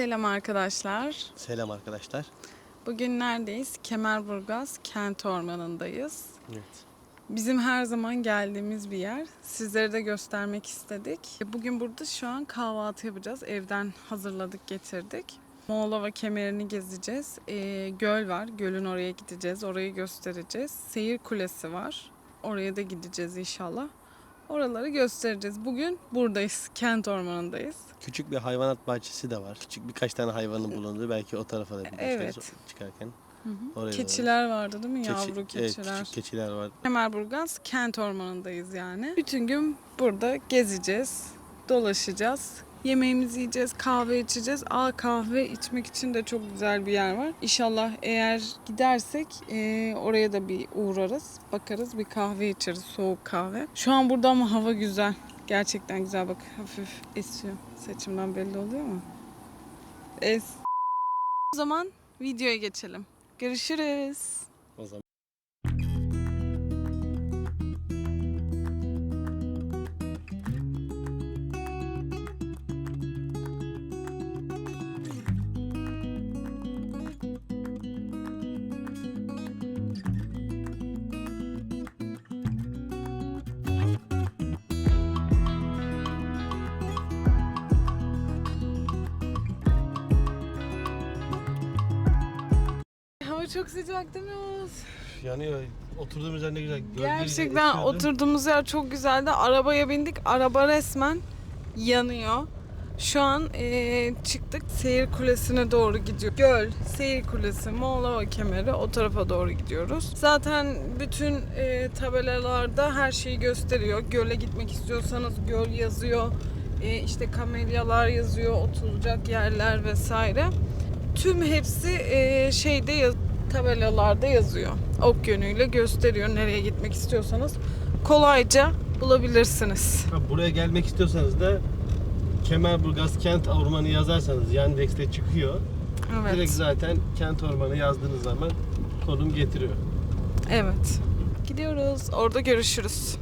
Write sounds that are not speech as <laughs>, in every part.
Selam arkadaşlar. Selam arkadaşlar. Bugün neredeyiz? Kemerburgaz Kent Ormanı'ndayız. Evet. Bizim her zaman geldiğimiz bir yer. Sizlere de göstermek istedik. Bugün burada şu an kahvaltı yapacağız. Evden hazırladık, getirdik. Moğolova kemerini gezeceğiz. Ee, göl var. Gölün oraya gideceğiz. Orayı göstereceğiz. Seyir kulesi var. Oraya da gideceğiz inşallah. Oraları göstereceğiz. Bugün buradayız. Kent Ormanı'ndayız. Küçük bir hayvanat bahçesi de var. Küçük birkaç tane hayvanın bulunduğu. Belki o tarafa da bir Evet. çıkarken. Hı hı. Oraya Keçiler vardı değil mi? Keçi- Yavru evet, keçiler. küçük keçiler var. Kemerburgaz Kent Ormanı'ndayız yani. Bütün gün burada gezeceğiz, dolaşacağız. Yemeğimizi yiyeceğiz, kahve içeceğiz. Aa kahve içmek için de çok güzel bir yer var. İnşallah eğer gidersek e, oraya da bir uğrarız. Bakarız bir kahve içeriz, soğuk kahve. Şu an burada ama hava güzel. Gerçekten güzel bak hafif esiyor. Saçımdan belli oluyor mu? Es. O zaman videoya geçelim. Görüşürüz. Çok sıcak değil mi Oğuz? yanıyor. Oturduğumuz yer ne güzel. Gölge Gerçekten esiyordu. oturduğumuz yer çok güzeldi. Arabaya bindik. Araba resmen yanıyor. Şu an eee, çıktık. Seyir Kulesi'ne doğru gidiyor. Göl, Seyir Kulesi, Moğolova Kemeri o tarafa doğru gidiyoruz. Zaten bütün eee, tabelalarda her şeyi gösteriyor. Göle gitmek istiyorsanız göl yazıyor. Eee, işte kamelyalar yazıyor, oturacak yerler vesaire. Tüm hepsi eee, şeyde yaz- tabelalarda yazıyor. Ok yönüyle gösteriyor nereye gitmek istiyorsanız. Kolayca bulabilirsiniz. Ha, buraya gelmek istiyorsanız da Kemerburgaz Kent Ormanı yazarsanız Yandex'te çıkıyor. Direkt Evet. zaten Kent Ormanı yazdığınız zaman konum getiriyor. Evet. Gidiyoruz. Orada görüşürüz.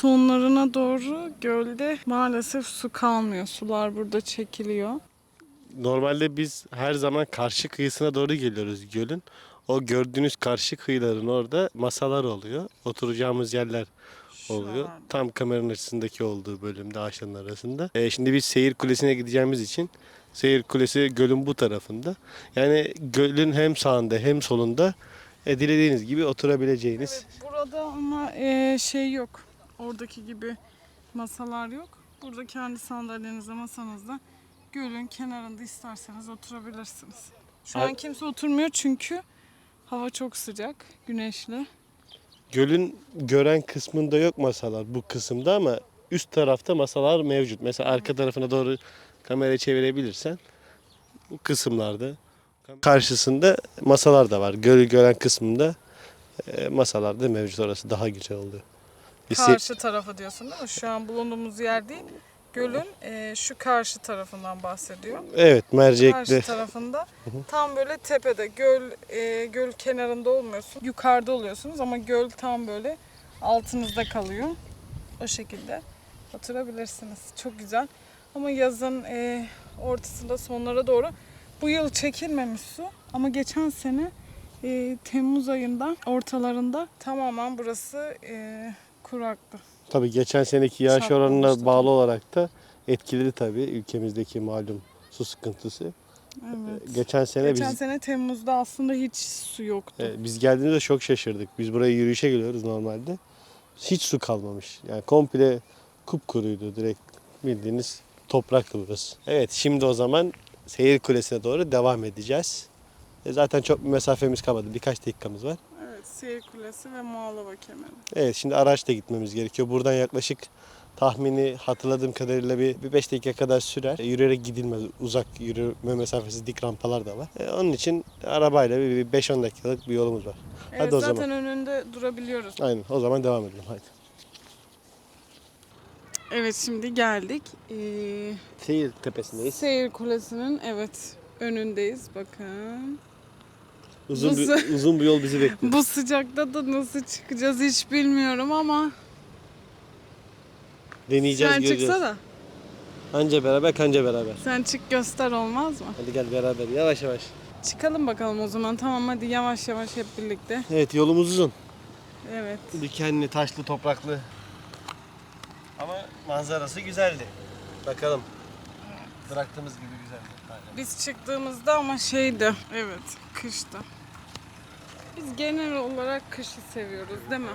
Sonlarına doğru gölde maalesef su kalmıyor. Sular burada çekiliyor. Normalde biz her zaman karşı kıyısına doğru geliyoruz gölün. O gördüğünüz karşı kıyıların orada masalar oluyor. Oturacağımız yerler oluyor. Şuralarda. Tam kameranın açısındaki olduğu bölümde ağaçların arasında. Ee, şimdi biz seyir kulesine gideceğimiz için seyir kulesi gölün bu tarafında. Yani gölün hem sağında hem solunda e, dilediğiniz gibi oturabileceğiniz. Evet, burada ama e, şey yok. Oradaki gibi masalar yok. Burada kendi sandalyenizle masanızda gölün kenarında isterseniz oturabilirsiniz. Şu an Ay- kimse oturmuyor çünkü hava çok sıcak, güneşli. Gölün gören kısmında yok masalar bu kısımda ama üst tarafta masalar mevcut. Mesela arka tarafına doğru kamerayı çevirebilirsen bu kısımlarda karşısında masalar da var. Gölü gören kısmında e, masalar da mevcut. Orası daha güzel se- Karşı tarafı diyorsun değil mi? Şu an bulunduğumuz yer değil. Gölün e, şu karşı tarafından bahsediyor. evet Karşı mercekli. tarafında tam böyle tepede göl e, göl kenarında olmuyorsun. Yukarıda oluyorsunuz ama göl tam böyle altınızda kalıyor. O şekilde oturabilirsiniz. Çok güzel. Ama yazın e, ortasında sonlara doğru bu yıl çekilmemiş su ama geçen sene e, Temmuz ayında ortalarında tamamen burası e, kuraktı. Tabii geçen seneki yağış oranına bağlı olarak da etkiledi tabii ülkemizdeki malum su sıkıntısı. Evet. Geçen sene Geçen biz sene Temmuz'da aslında hiç su yoktu. E, biz geldiğimizde çok şaşırdık. Biz buraya yürüyüşe geliyoruz normalde. Hiç su kalmamış. Yani komple kupkuruydu direkt bildiğiniz toprak burası. Evet şimdi o zaman seyir kulesine doğru devam edeceğiz. E, zaten çok bir mesafemiz kalmadı. Birkaç dakikamız var. Seyir Kulesi ve Moğolova Kemeri. Evet şimdi araçla gitmemiz gerekiyor. Buradan yaklaşık tahmini hatırladığım kadarıyla bir, bir 5 dakika kadar sürer. E, Yürüyerek gidilmez. Uzak yürüme mesafesi dik rampalar da var. E, onun için arabayla bir bir 5-10 dakikalık bir yolumuz var. Evet, Hadi o zaten zaman. önünde durabiliyoruz. Aynen o zaman devam edelim. Haydi. Evet, şimdi geldik. Ee, Seyir tepesindeyiz. Seyir Kulesi'nin evet önündeyiz. Bakın. Uzun bir, uzun bir yol bizi bekliyor. Bu sıcakta da nasıl çıkacağız hiç bilmiyorum ama Deneyeceğiz, sen göreceğiz. çıksana. Anca beraber kanca beraber. Sen çık göster olmaz mı? Hadi gel beraber yavaş yavaş. Çıkalım bakalım o zaman. Tamam hadi yavaş yavaş hep birlikte. Evet yolumuz uzun. Evet. Dikenli, taşlı, topraklı. Ama manzarası güzeldi. Bakalım. Bıraktığımız gibi güzeldi. Biz çıktığımızda ama şeydi. Evet, kıştı. Biz genel olarak kışı seviyoruz değil mi?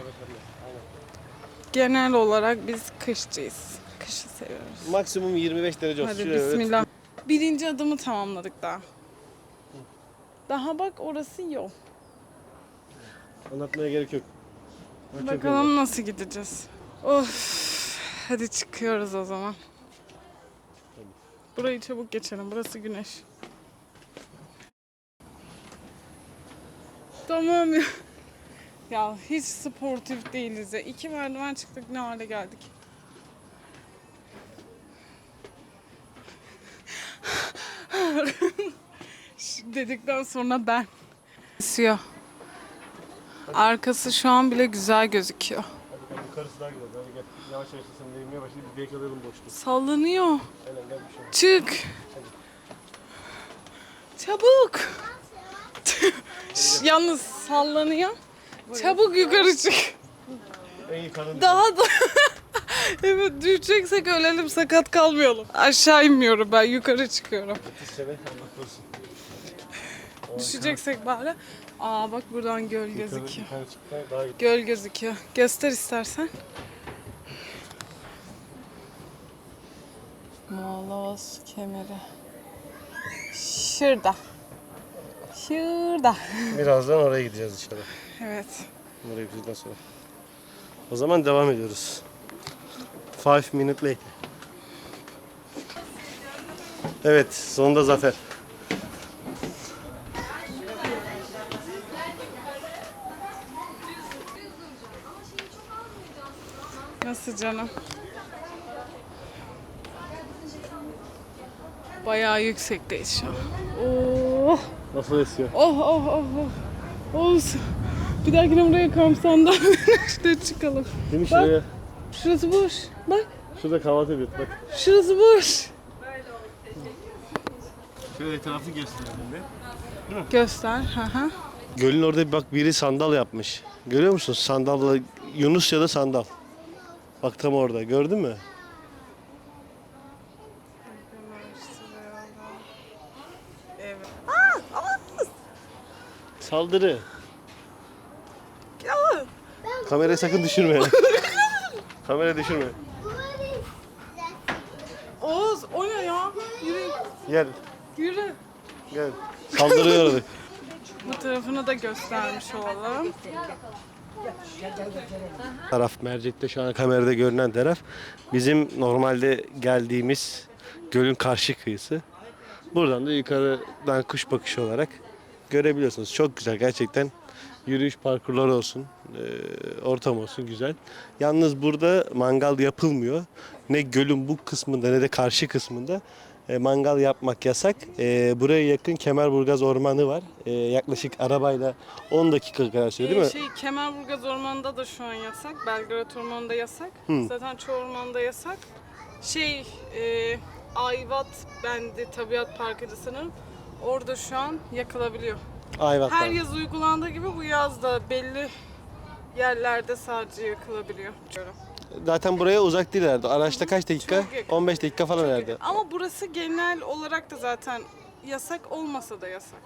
Genel olarak biz kışçıyız. Kışı seviyoruz. Maksimum 25 derece olsun. Hadi evet. bismillah. Birinci adımı tamamladık daha. Daha bak orası yol. Anlatmaya gerek yok. Bak Bakalım nasıl gideceğiz. Of. Hadi çıkıyoruz o zaman. Burayı çabuk geçelim. Burası güneş. Tamam ya. Ya hiç sportif değiliz ya. İki merdiven çıktık ne hale geldik. <laughs> Dedikten sonra ben. Siyah. Arkası şu an bile güzel gözüküyor. Yukarısı daha güzel. Hadi gel. Yavaş yavaş sen değmeye başladı. Biz alalım boşluğu. Sallanıyor. Aynen gel bir şey. Çık. Çabuk. Şş, <laughs> Yalnız sallanıyor. Çabuk yukarı çık. En iyi kanın. Daha da <laughs> Evet düşeceksek ölelim sakat kalmayalım. Aşağı inmiyorum ben yukarı çıkıyorum. Yetiş sene Allah korusun. Düşeceksek bari. Aa bak buradan göl gözüküyor. Göl gözüküyor. Göster istersen. Moğolos kemeri. Şurada. Şurada. Birazdan oraya gideceğiz inşallah. Evet. Oraya gittikten sonra. O zaman devam ediyoruz. Five minute later. Evet, sonunda zafer. Nasıl canım? Bayağı yüksekteyiz şu an. Oh, Nasıl esiyor? oh, oh, oh, oh. Olsun. Bir dahakine buraya kamp sandalyelerine <laughs> işte çıkalım. Değil mi Bak. şuraya? Şurası boş. Bak, Şurada kahvaltı yapıyoruz bak. şurası boş. Şöyle etrafı gösterelim bir. Göster. Hı hı. Gölün orada bak biri sandal yapmış. Görüyor musun? Sandalla Yunus ya da sandal. Bak tam orada. Gördün mü? Evet. Saldırı. Ya, Kamerayı sakın düşürme. Kamera düşürme. Oğuz o ne ya? Yürü. Gel. Yürü. Gel. Saldırıya uğradık. Bu tarafını da göstermiş olalım. Taraf mercekte şu an kamerada görünen taraf bizim normalde geldiğimiz gölün karşı kıyısı. Buradan da yukarıdan kuş bakışı olarak görebiliyorsunuz. Çok güzel gerçekten. Yürüyüş parkurları olsun, eee, ortam olsun güzel. Yalnız burada mangal yapılmıyor. Ne gölün bu kısmında ne de karşı kısmında e, mangal yapmak yasak. E, buraya yakın Kemerburgaz Ormanı var. E, yaklaşık arabayla 10 dakika kadar sürüyor değil mi? Şey Kemerburgaz Ormanı'nda da şu an yasak. Belgrad Ormanı'nda yasak. Zaten çoğu ormanda yasak. Şey e, Ayvat Bendi Tabiat Parkı'da sanırım. Orada şu an yakılabiliyor. Ayvat Her yaz uygulandığı gibi bu yaz da belli yerlerde sadece yakılabiliyor. Diyorum. Zaten buraya uzak değil herhalde. Araçta kaç dakika? Çok yakın. 15 dakika falan herhalde. Ama burası genel olarak da zaten yasak olmasa da yasak.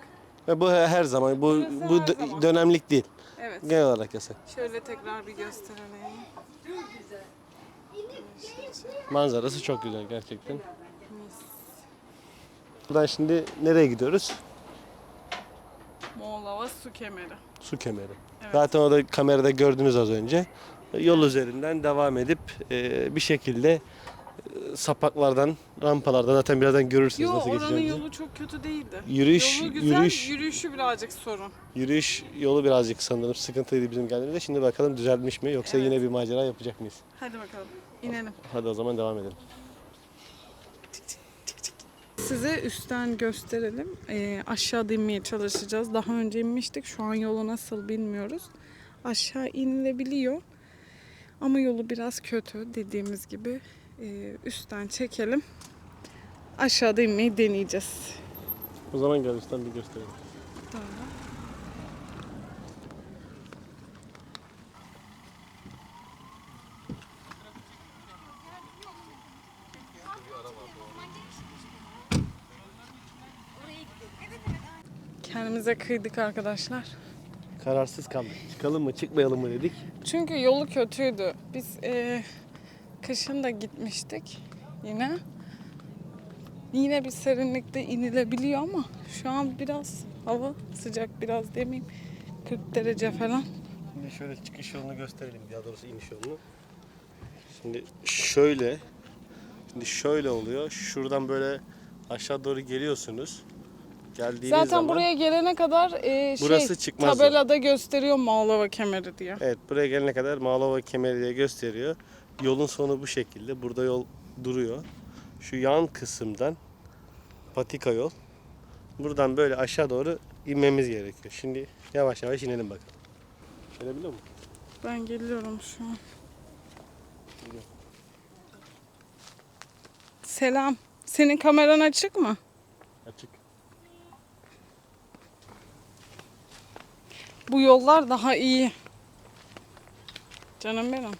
Ve bu her zaman bu Burası bu her dö- zaman. dönemlik değil. Evet. Genel olarak yasak. Şöyle tekrar bir gösterelim. Manzarası çok güzel gerçekten. Buradan şimdi nereye gidiyoruz? Moğolova su kemeri. Su kemeri. Zaten o da kamerada gördünüz az önce. Yol üzerinden devam edip e, bir şekilde e, sapaklardan, rampalardan zaten birazdan görürsünüz Yo nasıl oranın geçeceğimizi. yolu çok kötü değildi. Yürüyüş- yolu güzel, yürüyüş- yürüyüşü birazcık sorun. Yürüyüş yolu birazcık sanırım sıkıntıydı bizim geldiğimizde. Şimdi bakalım düzelmiş mi yoksa yine bir macera yapacak mıyız? Hadi bakalım. İnelim. Hadi o zaman devam edelim. Size üstten gösterelim. Ee, aşağıda inmeye çalışacağız. Daha önce inmiştik. Şu an yolu nasıl bilmiyoruz. Aşağı inilebiliyor. Ama yolu biraz kötü dediğimiz gibi. Ee, üstten çekelim. aşağıda inmeyi deneyeceğiz. O zaman gel üstten bir gösterelim. Kendimize kıydık arkadaşlar. Kararsız kaldık. Çıkalım mı çıkmayalım mı dedik. Çünkü yolu kötüydü. Biz e, kışın da gitmiştik yine. Yine bir serinlikte inilebiliyor ama şu an biraz hava sıcak biraz demeyeyim. 40 derece falan. Şimdi şöyle çıkış yolunu gösterelim. Daha doğrusu iniş yolunu. Şimdi şöyle. Şimdi şöyle oluyor. Şuradan böyle aşağı doğru geliyorsunuz. Geldiğiniz Zaten zaman buraya gelene kadar e, şey, Burası çıkmaz tabelada gösteriyor Mağlava kemeri diye. Evet buraya gelene kadar Mağlova kemeri diye gösteriyor. Yolun sonu bu şekilde. Burada yol duruyor. Şu yan kısımdan patika yol. Buradan böyle aşağı doğru inmemiz gerekiyor. Şimdi yavaş yavaş inelim bakalım. Gelebiliyor musun? Ben geliyorum şu an. Selam. Senin kameran açık mı? Açık. Bu yollar daha iyi. Canım benim.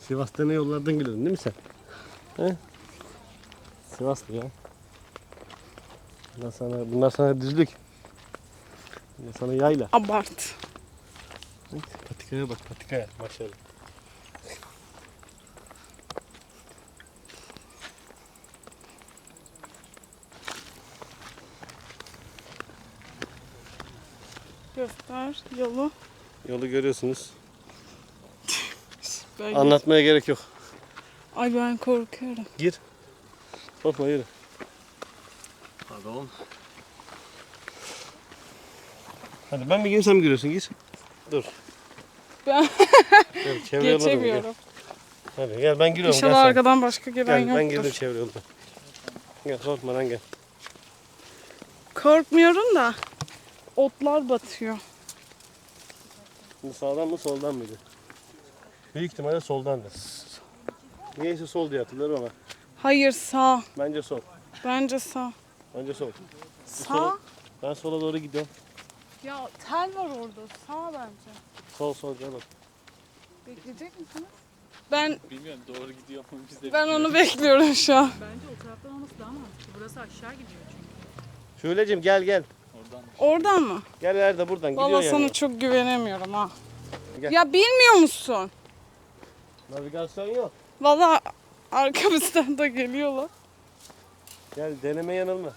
Sivas'ta ne yollardan geliyordun değil mi sen? He? Sivaslı ya. Bunlar sana, bunlar sana düzlük. Bunlar sana yayla. Abart. Patikaya bak patikaya maşallah. Göster yolu. Yolu görüyorsunuz. <laughs> Ben Anlatmaya gerek yok. Ay ben korkuyorum. Gir. Korkma yürü. Pardon. Hadi ben sen mi giriyorsun? Gir. Dur. Ben Gel, çevre yoluna doğru gel. geçemiyorum. Hadi gel ben giriyorum. İnşallah gel sen. arkadan başka gelen Gel ben girdim yoktur. çevre yoluna. Gel korkmadan gel. Korkmuyorum da otlar batıyor. Şimdi sağdan mı soldan mıydı? Büyük ihtimalle soldandı. Niyeyse sol diye hatırlıyorum ama Hayır sağ. bence sol. Bence sağ. Bence sol. Sağ? Ben sola doğru gidiyorum. Ya tel var orada. Sağ bence. Sol sol canım. Bekleyecek misiniz? Ben Bilmiyorum doğru gidiyor mu biz de ben onu bekliyorum şu an. Bence o taraftan olması daha mantıklı. Burası aşağı gidiyor çünkü. Şule'cim gel gel. Oradan. Mı? Gel nerede buradan gidiyor Valla yani. sana çok güvenemiyorum ha. Gel. Ya bilmiyor musun? Navigasyon yok. Valla arkamızdan da geliyorlar. Gel deneme yanılma.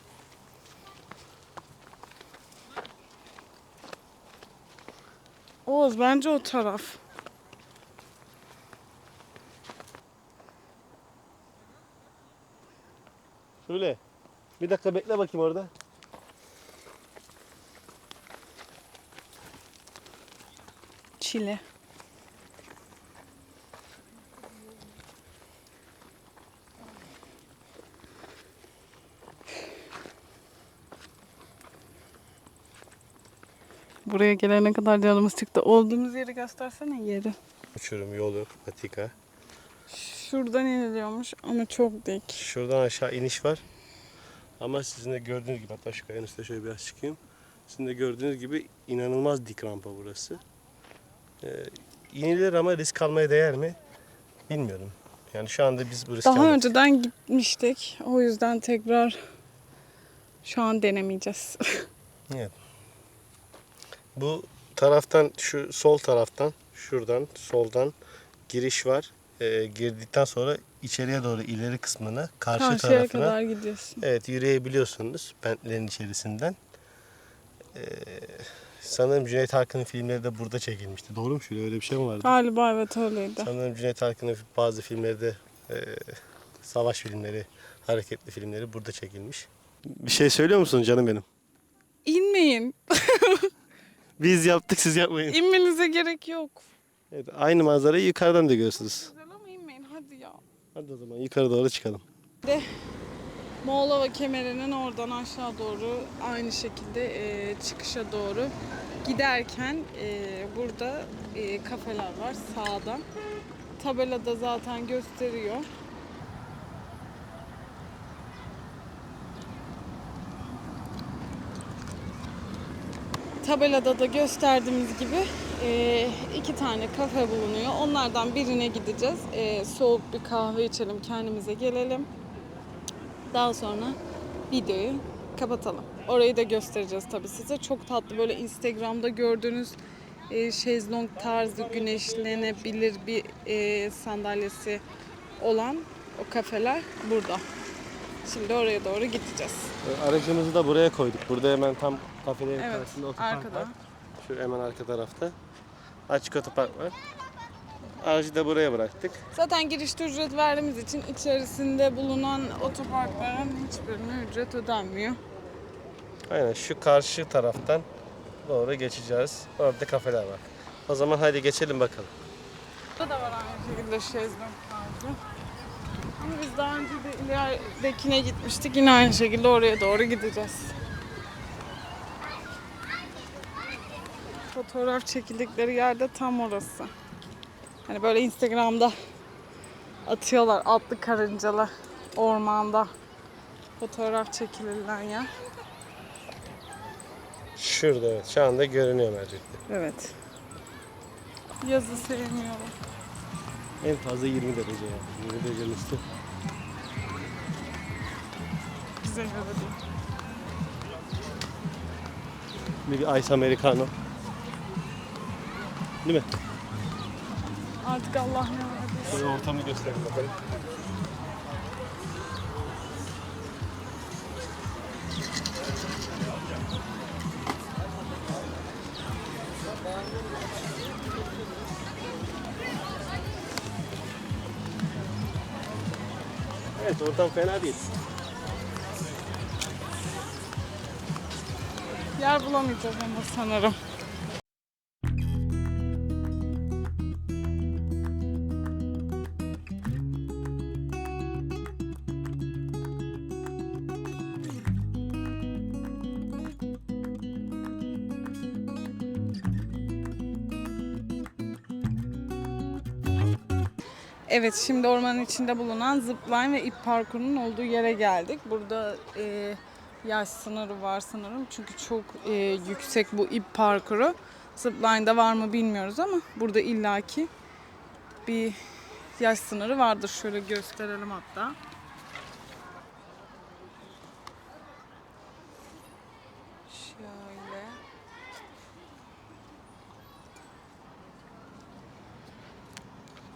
Oğuz bence o taraf. Şule. Bir dakika bekle bakayım orada. Çile. Buraya gelene kadar canımız çıktı. Olduğumuz yeri göstersene yeri. Uçurum yolu patika. Şuradan iniliyormuş ama çok dik. Şuradan aşağı iniş var. Ama sizin de gördüğünüz gibi hatta şu kayanın üstüne şöyle biraz çıkayım. Sizin de gördüğünüz gibi inanılmaz dik rampa burası. Ee, inilir ama risk almaya değer mi? Bilmiyorum. Yani şu anda biz bu riski Daha aldık. önceden gitmiştik. O yüzden tekrar şu an denemeyeceğiz. <laughs> Bu taraftan şu sol taraftan şuradan soldan giriş var. Ee, girdikten sonra içeriye doğru ileri kısmına karşı Karşıya tarafına kadar gidiyorsun. evet yürüyebiliyorsunuz bentlerin içerisinden. Ee, sanırım Cüneyt Arkın'ın filmleri de burada çekilmişti. Doğru mu şöyle öyle bir şey mi vardı? Galiba evet öyleydi. Sanırım Cüneyt Arkın'ın bazı filmleri de e, savaş filmleri, hareketli filmleri burada çekilmiş. Bir şey söylüyor musun canım benim? İnmeyin. <laughs> Biz yaptık siz yapmayın. İnmenize gerek yok. Evet, aynı manzarayı yukarıdan da görürsünüz. Güzel ama inmeyin hadi ya. Hadi o zaman yukarı doğru çıkalım. Moğlova kemerinin oradan aşağı doğru aynı şekilde e, çıkışa doğru giderken e, burada e, kafeler var sağdan. Tabelada zaten gösteriyor. Tabelada da gösterdiğimiz gibi e, iki tane kafe bulunuyor. Onlardan birine gideceğiz. E, soğuk bir kahve içelim, kendimize gelelim. Daha sonra videoyu kapatalım. Orayı da göstereceğiz tabii size. Çok tatlı böyle Instagram'da gördüğünüz e, şezlong tarzı güneşlenebilir bir e, sandalyesi olan o kafeler burada. Şimdi oraya doğru gideceğiz. E, Aracımızı da buraya koyduk. Burada hemen tam kafelerin Evet, karşısında otopark arkada. var. Şu hemen arka tarafta. Açık otopark var. Aracı da buraya bıraktık. Zaten girişte ücret verdiğimiz için içerisinde bulunan otoparkların hiçbirine ücret ödenmiyor. Aynen şu karşı taraftan doğru geçeceğiz. Orada kafeler var. O zaman hadi geçelim bakalım. Burada da var aynı şekilde şezlong tarzı. Ama biz daha önce de ileridekine gitmiştik. Yine aynı şekilde oraya doğru gideceğiz. Fotoğraf çekildikleri yerde tam orası. Hani böyle Instagram'da atıyorlar atlı karıncalı ormanda fotoğraf çekililen yer. Şurada evet. Şu anda görünüyor mercekte. Evet. Yazı sevmiyorum. En fazla 20 derece yani. 20 derecenin üstü. Güzel hava değil. Bir Ice Americano. Değil mi? Artık Allah ne verdiyse. Şöyle ortamı gösterelim bakalım. Evet ortam fena değil. Yer bulamayacağız ama sanırım. Evet şimdi ormanın içinde bulunan zipline ve ip parkurunun olduğu yere geldik. Burada e, yaş sınırı var sanırım çünkü çok e, yüksek bu ip parkuru. Zipline'da var mı bilmiyoruz ama burada illaki bir yaş sınırı vardır. Şöyle gösterelim hatta. Şöyle.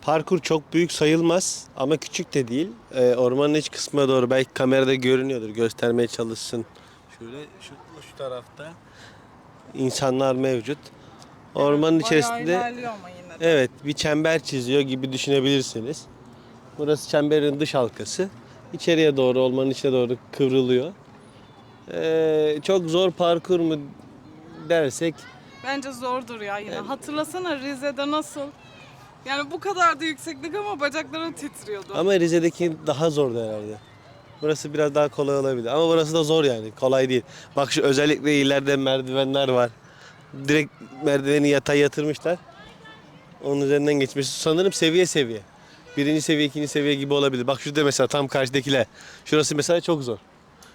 Parkur çok büyük sayılmaz ama küçük de değil. Ee, ormanın iç kısmına doğru belki kamerada görünüyordur. Göstermeye çalışsın. Şöyle şu, şu tarafta insanlar mevcut. Ormanın Bayağı içerisinde ilerliyor ama yine de. evet bir çember çiziyor gibi düşünebilirsiniz. Burası çemberin dış halkası. İçeriye doğru ormanın içine doğru kıvrılıyor. Ee, çok zor parkur mu dersek Bence zordur ya yine. Hatırlasana Rize'de nasıl? Yani bu kadar da yükseklik ama bacaklarım titriyordu. Ama Rize'deki daha zordu herhalde. Burası biraz daha kolay olabilir. Ama burası da zor yani. Kolay değil. Bak şu özellikle ileride merdivenler var. Direkt merdiveni yatay yatırmışlar. Onun üzerinden geçmesi sanırım seviye seviye. Birinci seviye, ikinci seviye gibi olabilir. Bak şurada mesela tam karşıdakiler. Şurası mesela çok zor.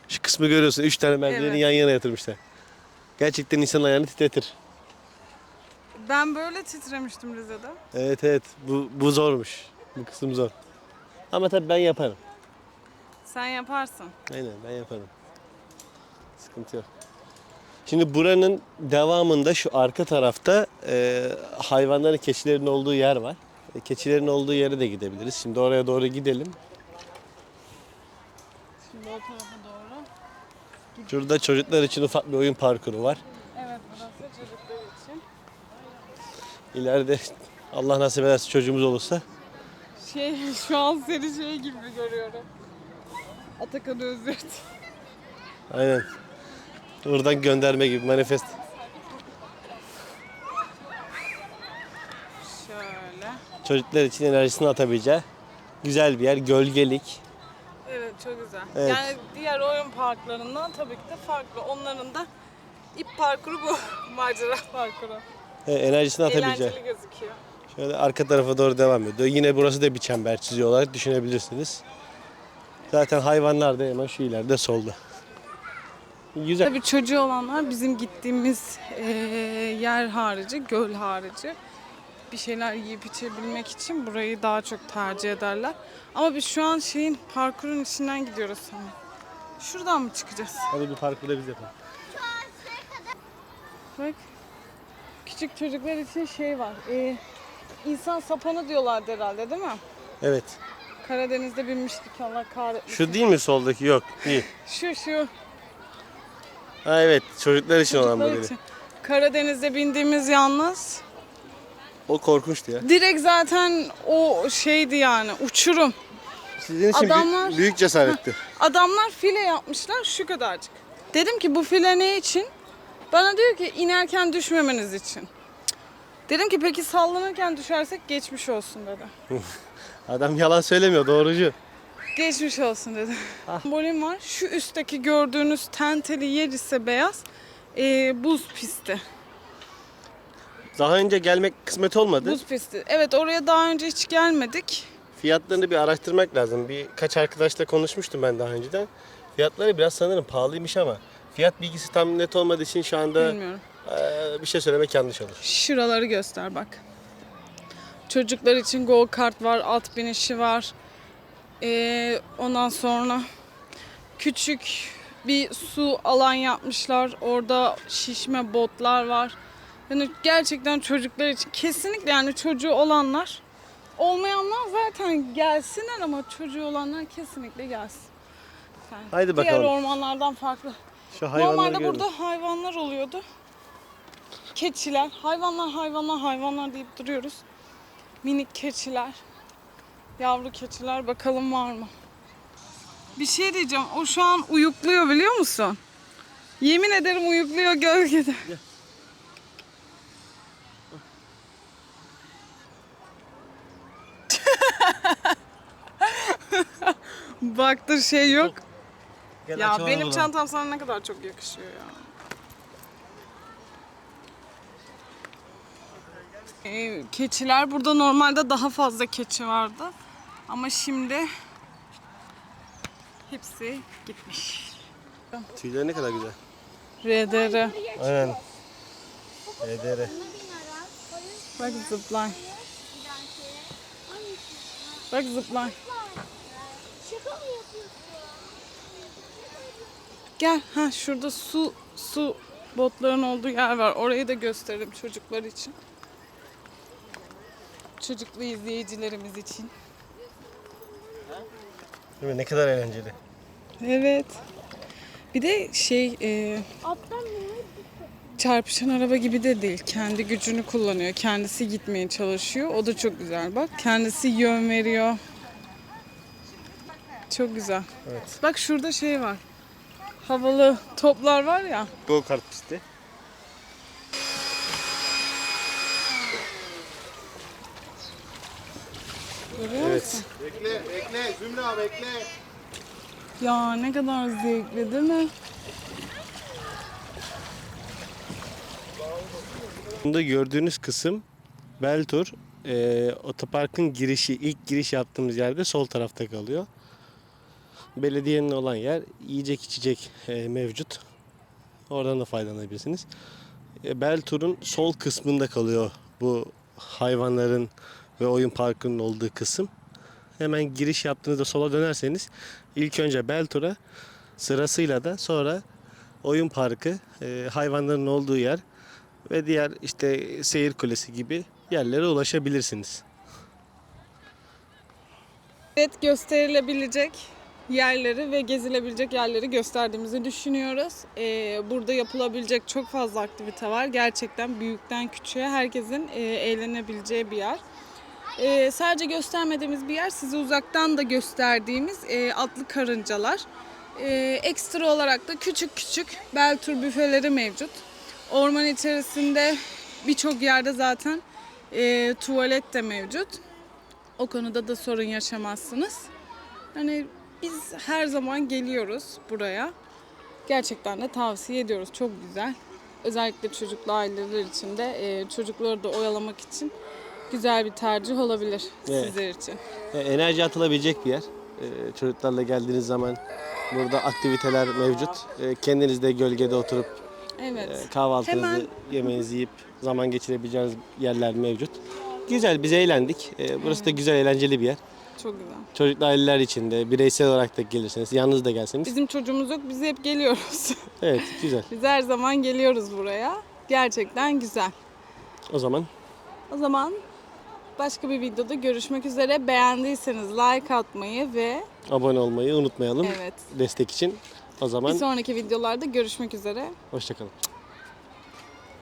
Şu kısmı görüyorsun. Üç tane merdiveni Evet. yan yana yatırmışlar. Gerçekten insan ayağını titretir. Ben böyle titremiştim Rize'de. Evet evet. Bu, bu zormuş. Bu kısım zor. Ama tabii ben yaparım. Sen yaparsın. Aynen ben yaparım. Sıkıntı yok. Şimdi buranın devamında şu arka tarafta e, hayvanların, keçilerin olduğu yer var. E, keçilerin olduğu yere de gidebiliriz. Şimdi oraya doğru gidelim. Şimdi o tarafa doğru. Şurada çocuklar için ufak bir oyun parkuru var. Evet burası çocuklar için. İleride <laughs> Allah nasip ederse çocuğumuz olursa Şey <laughs> şu an seni şey gibi görüyorum. Atakan Özgürt. aynen buradan gönderme gibi manifest. Şöyle. Çocuklar için enerjisini atabileceği güzel bir yer, gölgelik. Evet çok güzel. Evet. Yani diğer oyun parklarından tabii ki de farklı. Onların da ip parkuru bu. <laughs> Macera parkuru. E, enerjisini atabileceği. Eğlenceli gözüküyor. Şöyle arka tarafa doğru devam ediyor. Yine burası da bir çember çiziyorlar düşünebilirsiniz. Zaten hayvanlar da hemen şu ileride solda. Güzel. Tabii çocuğu olanlar bizim gittiğimiz eee, yer harici, göl harici bir şeyler yiyip içebilmek için burayı daha çok tercih ederler. Ama biz şu an şeyin parkurun içinden gidiyoruz sanırım. Şuradan mı çıkacağız? Hadi bir parkurda biz yapalım. Bak. Küçük çocuklar için şey var. Ee, insan sapanı diyorlardı herhalde değil mi? Evet. Karadeniz'de binmiştik Allah kahretmesin. Şu değil mi soldaki? Yok değil. Şu şu. Ha evet çocuklar için olan çocuklar dedi. için. Karadeniz'de bindiğimiz yalnız. O korkunçtu ya. Direkt zaten o şeydi yani uçurum. Sizin için büyük- Adamlar- büyük cesaretti. Adamlar file yapmışlar şu kadarcık. Dedim ki bu file ne için? Bana diyor ki inerken düşmemeniz için. Dedim ki peki sallanırken düşersek geçmiş olsun dedi. <laughs> Adam yalan söylemiyor doğrucu. Geçmiş olsun dedi. Sembolüm var. Şu üstteki gördüğünüz tenteli yer ise beyaz. Ee, buz pisti. Daha önce gelmek kısmet olmadı. Buz pisti. Evet oraya daha önce hiç gelmedik. Fiyatlarını bir araştırmak lazım. Birkaç arkadaşla konuşmuştum ben daha önceden. Fiyatları biraz sanırım pahalıymış ama fiyat bilgisi tam net olmadığı için şu anda Bilmiyorum. eee, bir şey söylemek yanlış olur. Şuraları göster bak. Çocuklar için go kart var, at binişi var. Ee, ondan sonra küçük bir su alan yapmışlar. Orada şişme botlar var. Yani gerçekten çocuklar için kesinlikle yani çocuğu olanlar olmayanlar zaten gelsinler ama çocuğu olanlar kesinlikle gelsin. Yani Haydi Diğer bakalım. ormanlardan farklı. Şu Normalde burada hayvanlar oluyordu. Keçiler, hayvanlar hayvanlar hayvanlar deyip duruyoruz. Minik keçiler, yavru keçiler bakalım var mı? Bir şey diyeceğim, o şu an uyukluyor biliyor musun? Yemin ederim uyukluyor gölgede. <laughs> Baktır şey yok. Gel Ya benim bunu. çantam sana ne kadar çok yakışıyor ya. Ee, keçiler burada normalde daha fazla keçi vardı. Ama şimdi hepsi gitmiş. Tüyleri ne kadar güzel. RDR. Aynen. EDR. Bak zipline. Bak zipline. Gel. Ha şurada su su botların olduğu yer var. Orayı da gösterelim çocuklar için. Çocuklu izleyicilerimiz için. Değil mi? Ne kadar eğlenceli. Evet. Bir de şey e, çarpışan araba gibi de değil. Kendi gücünü kullanıyor. Kendisi gitmeye çalışıyor. O da çok güzel bak. Kendisi yön veriyor. Çok güzel. Evet. Bak şurada şey var. Havalı toplar var ya. Go kart pisti. Görüyor musun? Bekle, bekle. Zümra bekle. Ya ne kadar zevkli değil mi? Bunda gördüğünüz kısım Beltur. Ee, otoparkın girişi, ilk giriş yaptığımız yerde sol tarafta kalıyor. Belediyenin olan yer yiyecek içecek e, mevcut. Oradan da faydalanabilirsiniz. E, Beltur'un sol kısmında kalıyor bu hayvanların ve oyun parkının olduğu kısım. Hemen giriş yaptığınızda sola dönerseniz ilk önce Beltur'a sırasıyla da sonra oyun parkı, e, hayvanların olduğu yer ve diğer işte seyir kulesi gibi yerlere ulaşabilirsiniz. Evet gösterilebilecek yerleri ve gezilebilecek yerleri gösterdiğimizi düşünüyoruz. Ee, burada yapılabilecek çok fazla aktivite var. Gerçekten büyükten küçüğe herkesin e, eğlenebileceği bir yer. Ee, sadece göstermediğimiz bir yer size uzaktan da gösterdiğimiz e, atlı karıncalar. Ee, ekstra olarak da küçük küçük bel tur büfeleri mevcut. Orman içerisinde birçok yerde zaten e, tuvalet de mevcut. O konuda da sorun yaşamazsınız. Hani biz her zaman geliyoruz buraya. Gerçekten de tavsiye ediyoruz. Çok güzel. Özellikle çocuklu aileler için de e, çocukları da oyalamak için güzel bir tercih olabilir Evet. sizler için. E, Enerji atılabilecek bir yer. Ee, çocuklarla geldiğiniz zaman burada aktiviteler mevcut. Kendiniz de gölgede oturup Evet. e, kahvaltınızı, Hemen- yemeğinizi yiyip zaman geçirebileceğiniz yerler mevcut. Güzel, biz eğlendik. Ee, burası da güzel, eğlenceli bir yer. Çok güzel. Çocuklu aileler için de, bireysel olarak da gelirseniz, yalnız da gelseniz. Bizim çocuğumuz yok. Biz hep geliyoruz. <laughs> Evet, güzel. Biz her zaman geliyoruz buraya. Gerçekten güzel. O zaman O zaman başka bir videoda görüşmek üzere. Beğendiyseniz like atmayı ve abone olmayı unutmayalım evet destek için. O bir zaman sonraki videolarda görüşmek üzere. hoşçakalın.